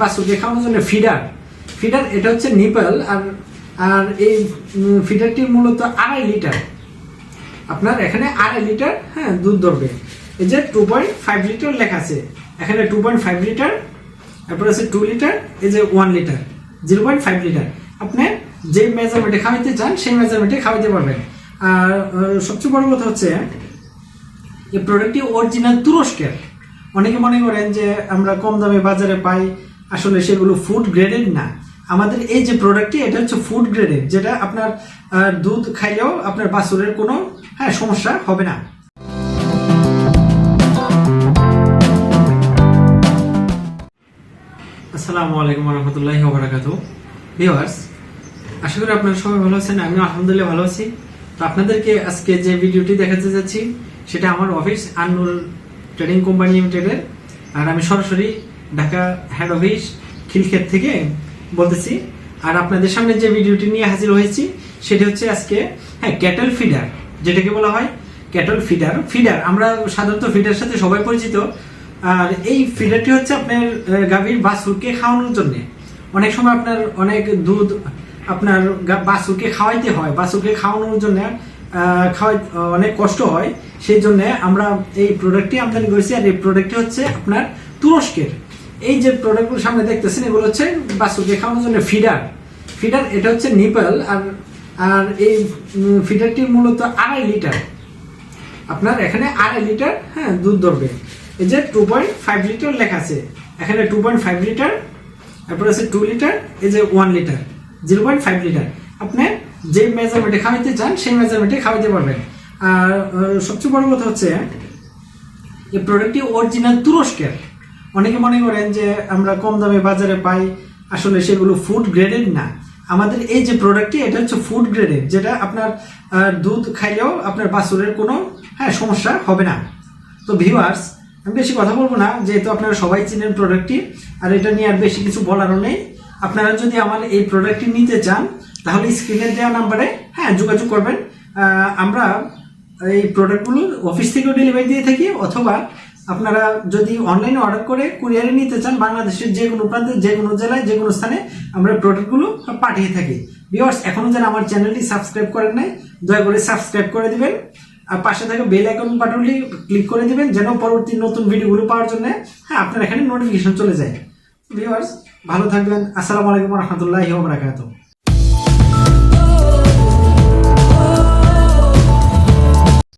বাছুরকে খাওয়ানোর জন্য feeder. Feeder এটা হচ্ছে নিপেল আর আর এই ফিডারটি মূলত আড়াই লিটার। আপনার এখানে আড়াই লিটার হ্যাঁ দুধ ধরবে। এই যে টু পয়েন্ট ফাইভ লিটার লেখা আছে, এখানে টু পয়েন্ট ফাইভ লিটার, তারপর আছে টু লিটার, এই যে one litre zero point five litre. আপনি যে মেজারমেন্টে খাওয়াইতে চান, সেই মেজারমেন্টে খাওয়াইতে পারবেন। আর সবচেয়ে বড় কথা হচ্ছে, এই প্রোডাক্টটি অরিজিনাল তুরস্কের। অনেকে মনে করেন যে আমরা কম দামে বাজারে পাই আসলে সেগুলো ফুড গ্রেডেড না। আমাদের এই যে প্রোডাক্টটি এটা হচ্ছে ফুড গ্রেডেড যেটা আপনার দুধ খাইলেও আপনার বাছুরের কোনো হ্যাঁ সমস্যা হবে না। আসসালামু আলাইকুম রহমতুল্লাহি ওবরাকাত ভিউয়ার্স আশা করি আপনারা সবাই ভালো আছেন আমি আলহামদুলিল্লাহ ভালো আছি। তো আপনাদেরকে আজকে যে ভিডিওটি দেখাতে যাচ্ছি সেটা আমার অফিস আন্নুল ট্রেডিং কোম্পানি লিমিটেডের। আর আমি সরাসরি ঢাকা হেড অফিস খিলক্ষেত থেকে বলতেছি। আর আপনাদের সামনে যে ভিডিওটি নিয়ে হাজির হয়েছি, সেটি হচ্ছে আজকে হ্যাঁ ক্যাটল ফিডার যেটাকে বলা হয় ক্যাটল ফিডার ফিডার আমরা সাধারণত ফিডার সাথে সবাই পরিচিত। আর এই ফিডারটি হচ্ছে আপনার গাভীর বাছুরকে খাওয়ানোর জন্য। অনেক সময় আপনার অনেক দুধ আপনার বাছুরকে খাওয়াইতে হয়। বাছুরকে খাওয়ানোর জন্য খাওয়াই অনেক কষ্ট হয়। সেই জন্য আমরা এই প্রোডাক্টটি আমদানি করেছি। আর এই প্রোডাক্টটি হচ্ছে আপনার তুরস্কের এই যে প্রোডাক্টগুলো সামনে দেখতেছেন, এগুলো হচ্ছে বাছুরকে খাওয়ানোর জন্য ফিডার ফিডার এটা হচ্ছে নিপেল আর আর এই ফিডারটি মূলত আড়াই লিটার আপনার এখানে আড়াই লিটার হ্যাঁ দুধ ধরবে। এই যে টু পয়েন্ট ফাইভ লিটার লেখা আছে। এখানে টু পয়েন্ট ফাইভ লিটার তারপর আছে টু লিটার এই যে one litre zero point five litre আপনি যে মেজারমেন্টে খাওয়াইতে চান, সেই মেজারমেন্টে খাওয়াইতে পারবেন। আর সবচেয়ে বড় কথা হচ্ছে, এই প্রোডাক্টটি অরিজিনাল তুরস্কের। অনেকে মনে করেন যে আমরা কম দামে বাজারে পাই, আসলে সেগুলো ফুড গ্রেডেড না। আমাদের এই যে প্রোডাক্টটি এটা হচ্ছে ফুড গ্রেডেড যেটা আপনার দুধ খাইলেও আপনার বাছুরের কোনো হ্যাঁ সমস্যা হবে না। তো ভিউয়ার্স আমি বেশি কথা বলব না, যেহেতু আপনারা সবাই চিনেন প্রোডাক্টটি আর এটা নিয়ে আর বেশি কিছু বলারও নেই। আপনারা যদি আমার এই প্রোডাক্টটি নিতে চান, তাহলে স্ক্রিনে দেওয়া নাম্বারে হ্যাঁ যোগাযোগ করবেন। আমরা এই প্রোডাক্টগুলো অফিস থেকেও ডেলিভারি দিয়ে থাকি, অথবা আপনারা যদি অনলাইনে অর্ডার করে কুরিয়ারে নিতে চান, বাংলাদেশের যে কোনো প্রান্তে, যে কোনো জেলায়, যে কোনো স্থানে, আমরা প্রোডাক্টগুলো পাঠিয়ে থাকি। ভিউয়ার্স এখনও যারা আমার চ্যানেলটি সাবস্ক্রাইব করেন নাই, দয়া করে সাবস্ক্রাইব করে দিবেন। আর পাশে থাকা বেল আইকন বাটনটি ক্লিক করে দিবেন, যেন পরবর্তী নতুন ভিডিওগুলো পাওয়ার জন্য হ্যাঁ আপনার এখানে নোটিফিকেশন চলে যায়। ভিউয়ার্স ভালো থাকবেন। আসসালামু আলাইকুম রহমতুল্লাহি বারাকাতুহু।